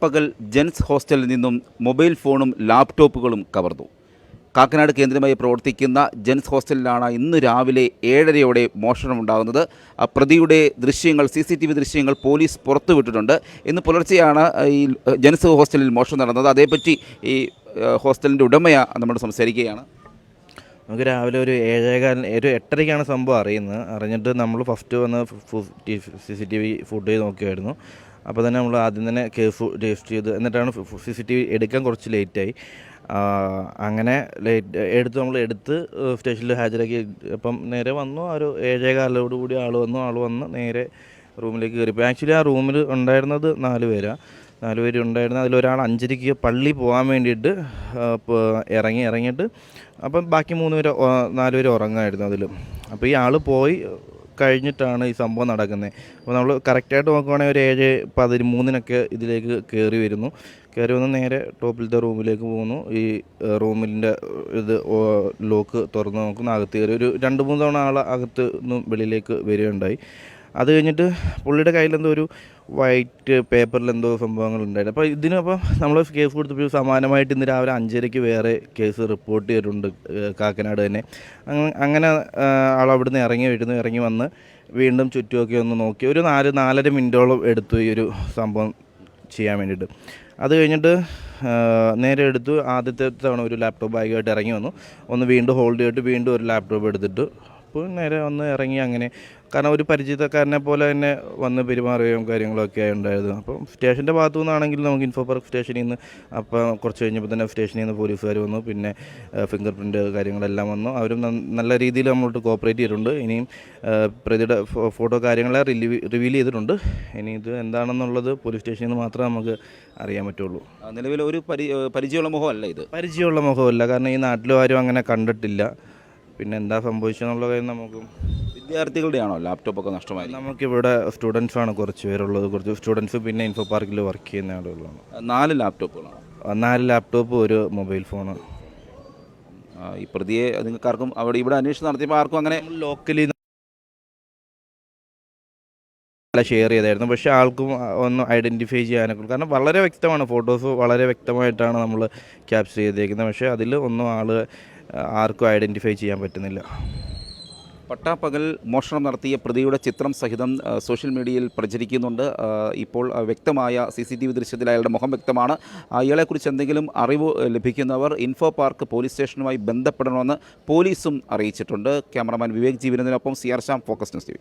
പട്ടാപ്പകൽ ജെൻസ് ഹോസ്റ്റലിൽ നിന്നും മൊബൈൽ ഫോണും ലാപ്ടോപ്പുകളും കവർന്നു. കാക്കനാട് കേന്ദ്രമായി പ്രവർത്തിക്കുന്ന ജെൻസ് ഹോസ്റ്റലിലാണ് ഇന്ന് രാവിലെ ഏഴരയോടെ മോഷണമുണ്ടാകുന്നത്. പ്രതിയുടെ ദൃശ്യങ്ങൾ സി സി ടി വി ദൃശ്യങ്ങൾ പോലീസ് പുറത്തുവിട്ടിട്ടുണ്ട്. ഇന്ന് പുലർച്ചെയാണ് ഈ ജെൻസ് ഹോസ്റ്റലിൽ മോഷണം നടന്നത്. അതേപ്പറ്റി ഈ ഹോസ്റ്റലിന്റെ ഉടമയാ നമ്മൾ സംസാരിക്കുകയാണ്. നമുക്ക് രാവിലെ ഒരു ഏഴേകാൽ ഒരു എട്ടരയ്ക്കാണ് സംഭവം അറിയുന്നത്. അറിഞ്ഞിട്ട് നമ്മൾ ഫസ്റ്റ് വന്ന് C C T V footage നോക്കിയായിരുന്നു. അപ്പോൾ തന്നെ നമ്മൾ ആദ്യം തന്നെ കേസ് രജിസ്റ്റർ ചെയ്ത് എന്നിട്ടാണ് സി സി ടി വി എടുക്കാൻ കുറച്ച് ലേറ്റായി. അങ്ങനെ ലേറ്റ് എടുത്ത് നമ്മൾ എടുത്ത് സ്റ്റേഷനിൽ ഹാജരാക്കി. അപ്പം നേരെ വന്നു ആ ഒരു ഏഴേകാലോട് കൂടി ആൾ വന്നു ആൾ വന്ന് നേരെ റൂമിലേക്ക് കയറിപ്പോൾ ആക്ച്വലി ആ റൂമിൽ ഉണ്ടായിരുന്നത് നാല് പേരാണ് നാല് പേര് ഉണ്ടായിരുന്നു അതിലൊരാൾ അഞ്ചരയ്ക്ക് പള്ളി പോകാൻ വേണ്ടിയിട്ട് ഇറങ്ങി ഇറങ്ങിയിട്ട് അപ്പം ബാക്കി മൂന്ന് പേര് നാല് പേര് ഉറങ്ങായിരുന്നു അതിൽ. അപ്പോൾ ഈ ആൾ പോയി കഴിഞ്ഞിട്ടാണ് ഈ സംഭവം നടക്കുന്നത് അപ്പോൾ നമ്മൾ കറക്റ്റായിട്ട് നോക്കുവാണെങ്കിൽ ഒരു ഏഴ് പതിമൂന്നിനൊക്കെ ഇതിലേക്ക് കയറി വരുന്നു. കയറി വന്ന് നേരെ ടോപ്പിലത്തെ റൂമിലേക്ക് പോകുന്നു. ഈ റൂമിന്റെ ഇത് ലോക്ക് തുറന്ന് നോക്കുന്നു. അകത്ത് കയറി ഒരു രണ്ട് മൂന്ന് തവണ ആൾ അകത്ത് നിന്ന് വെളിയിലേക്ക് വരികയുണ്ടായി. അത് കഴിഞ്ഞിട്ട് പുള്ളിയുടെ കയ്യിലെന്തോ ഒരു വൈറ്റ് പേപ്പറിൽ എന്തോ സംഭവങ്ങൾ ഉണ്ടായിരുന്നു. അപ്പോൾ ഇതിനപ്പം നമ്മൾ കേസ് കൊടുത്തപ്പോൾ സമാനമായിട്ട് ഇന്ന് രാവിലെ അഞ്ചരയ്ക്ക് വേറെ കേസ് റിപ്പോർട്ട് ചെയ്തിട്ടുണ്ട് കാക്കനാട് തന്നെ. അങ്ങനെ ആൾ അവിടുന്ന് ഇറങ്ങി വരുന്നു ഇറങ്ങി വന്ന് വീണ്ടും ചുറ്റുമൊക്കെ ഒന്ന് നോക്കി. ഒരു നാല് നാലര മിനിറ്റോളം എടുത്തു ഈ ഒരു സംഭവം ചെയ്യാൻ വേണ്ടിയിട്ട്. അത് കഴിഞ്ഞിട്ട് നേരെ എടുത്തു ആദ്യത്തെ തവണ ഒരു ലാപ്ടോപ്പ് ബാഗുമായിട്ട് ഇറങ്ങി വന്നു. ഒന്ന് വീണ്ടും ഹോൾഡ് ചെയ്തിട്ട് വീണ്ടും ഒരു ലാപ്ടോപ്പ് എടുത്തിട്ട് അപ്പോൾ നേരെ വന്ന് ഇറങ്ങി അങ്ങനെ. കാരണം ഒരു പരിചിതക്കാരനെ പോലെ തന്നെ വന്ന് പെരുമാറുകയും കാര്യങ്ങളൊക്കെ ഉണ്ടായിരുന്നു. അപ്പം സ്റ്റേഷന്റെ ഭാഗത്തു നിന്നാണെങ്കിൽ നമുക്ക് ഇൻഫോ പാർക്ക് സ്റ്റേഷനിൽ നിന്ന് അപ്പോൾ കുറച്ച് കഴിഞ്ഞപ്പോൾ തന്നെ സ്റ്റേഷനിൽ നിന്ന് പോലീസുകാർ വന്നു. പിന്നെ ഫിംഗർ പ്രിന്റ് കാര്യങ്ങളെല്ലാം വന്നു. അവരും നല്ല രീതിയിൽ നമ്മളോട്ട് കോപ്പറേറ്റ് ചെയ്തിട്ടുണ്ട്. ഇനിയും പ്രതിയുടെ ഫോട്ടോ കാര്യങ്ങളെ റിവീൽ ചെയ്തിട്ടുണ്ട്. ഇനി ഇത് എന്താണെന്നുള്ളത് പോലീസ് സ്റ്റേഷനിൽ നിന്ന് മാത്രമേ നമുക്ക് അറിയാൻ പറ്റുള്ളൂ. നിലവിൽ ഒരു പരിചയമുള്ള മുഖമല്ല ഇത്. പരിചയമുള്ള മുഖമല്ല. കാരണം ഈ നാട്ടിലും ആരും അങ്ങനെ കണ്ടിട്ടില്ല. പിന്നെ എന്താ സംഭവിച്ചെന്നുള്ള കാര്യം നമുക്ക് വിദ്യാർത്ഥികളുടെയാണോ ലാപ്ടോപ്പൊക്കെ നഷ്ടമായി നമുക്കിവിടെ സ്റ്റുഡൻസ് ആണ് കുറച്ച് പേരുള്ളത്. കുറച്ച് സ്റ്റുഡൻസ് പിന്നെ ഇൻഫോ പാർക്കിൽ വർക്ക് ചെയ്യുന്ന ആളുകളാണ്. നാല് ലാപ്ടോപ്പുകളാണ് നാല് ലാപ്ടോപ്പ് ഒരു മൊബൈൽ ഫോൺ ഈ പ്രതിയെ നിങ്ങൾക്കാർക്കും അവിടെ ഇവിടെ അന്വേഷണം നടത്തിയപ്പോൾ ആർക്കും അങ്ങനെ ലോക്കലി ഷെയർ ചെയ്തായിരുന്നു. പക്ഷേ ആൾക്കും ഒന്ന് ഐഡന്റിഫൈ ചെയ്യാനൊക്കെ കാരണം വളരെ വ്യക്തമാണ്. ഫോട്ടോസ് വളരെ വ്യക്തമായിട്ടാണ് നമ്മൾ ക്യാപ്ചർ ചെയ്തേക്കുന്നത്. പക്ഷേ അതിൽ ഒന്നും ആൾ ആർക്കും ഐഡന്റിഫൈ ചെയ്യാൻ പറ്റുന്നില്ല. പട്ടാപ്പകൽ മോഷണം നടത്തിയ പ്രതിയുടെ ചിത്രം സഹിതം സോഷ്യൽ മീഡിയയിൽ പ്രചരിക്കുന്നുണ്ട്. ഇപ്പോൾ വ്യക്തമായ സി സി ടി വി ദൃശ്യത്തിൽ അയാളുടെ മുഖം വ്യക്തമാണ്. അയാളെക്കുറിച്ച് എന്തെങ്കിലും അറിവ് ലഭിക്കുന്നവർ ഇൻഫോ പാർക്ക് പോലീസ് സ്റ്റേഷനുമായി ബന്ധപ്പെടണമെന്ന് പോലീസും അറിയിച്ചിട്ടുണ്ട്. Cameraman Vivek ജീവനത്തിനൊപ്പം C R Shyam focus news T